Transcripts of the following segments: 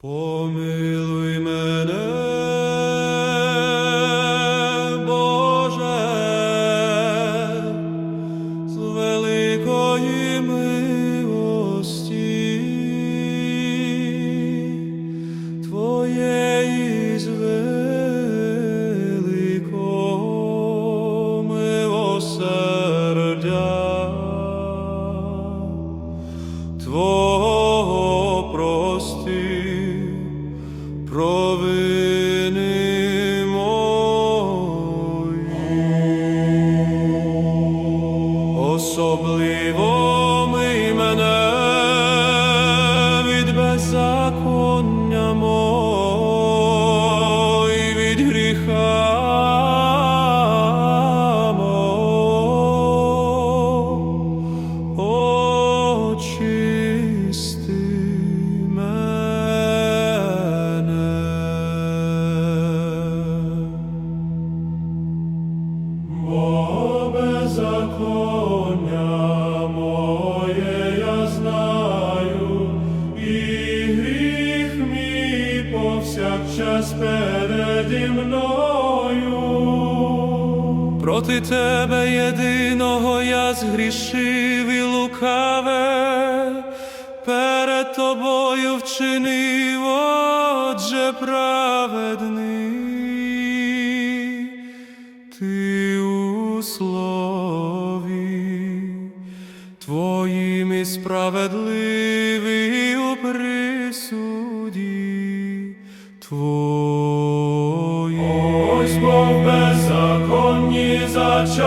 Помилуй мене, Боже, з великої милості Твоєї з великого милосердя. Проти тебе єдиного я згрішив і лукаве, перед тобою вчинив, отже праведний. Ти у слові твоїм і справедливий у присуді твоїй. Ось бо в Such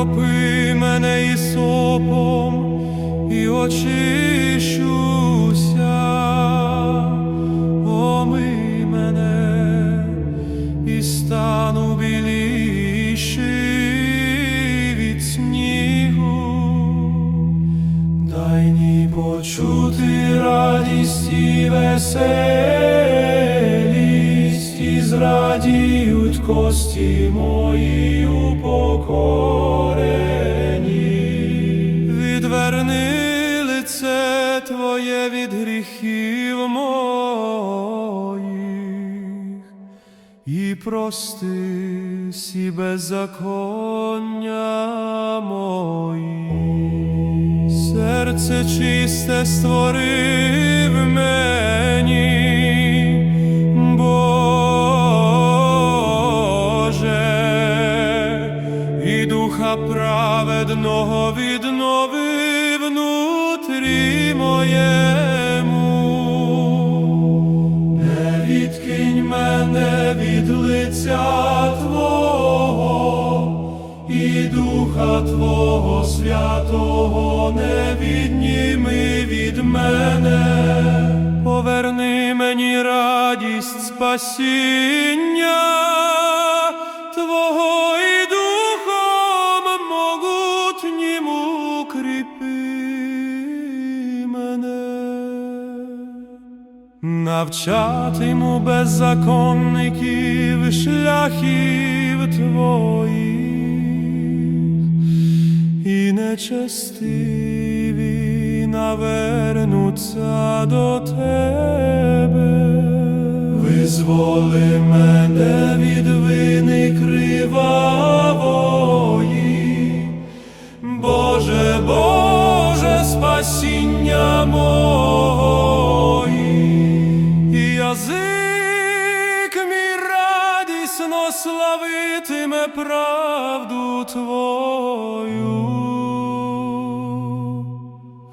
Окропи мене ісопом і очищуся, омий мене і стану біліший від снігу. Дай мені почути радість і веселість, і зрадіють кості мої упокорені. Відверни лице Твоє від гріхів моїх і прости сі беззаконня мої. Серце чисте створив мені, праведного віднови внутрі моєму. Не відкинь мене від лиця Твого, і Духа Твого Святого не відніми від мене, поверни мені радість спасіння навчатиму беззаконників шляхів твоїх, і нечестиві навернуться до тебе. Визволи мене від вини кривавої, Боже, Боже, спасіння мої, славитиме правду Твою.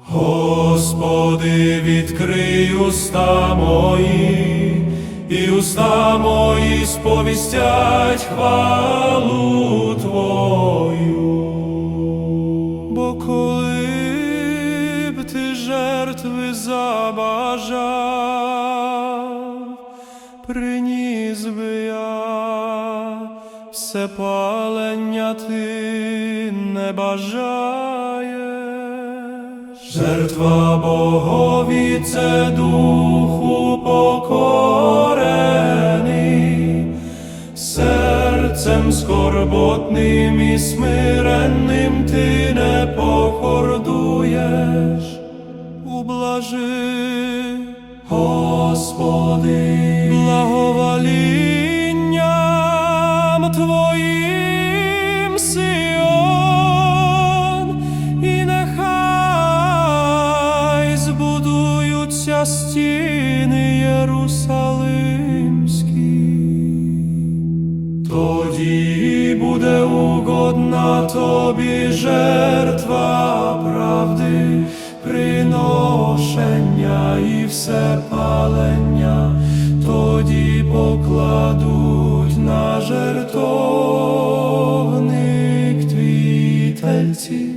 Господи, відкрий уста мої, і уста мої сповістять хвалу приніс би я, все палення ти не бажаєш. Жертва Богові це духу покорений, серцем скорботним і смиренним ти не похордуєш. Ублажи, Тоді буде угодна тобі жертва правди, приношення і все палення, тоді покладуть на жертовник твій тельці.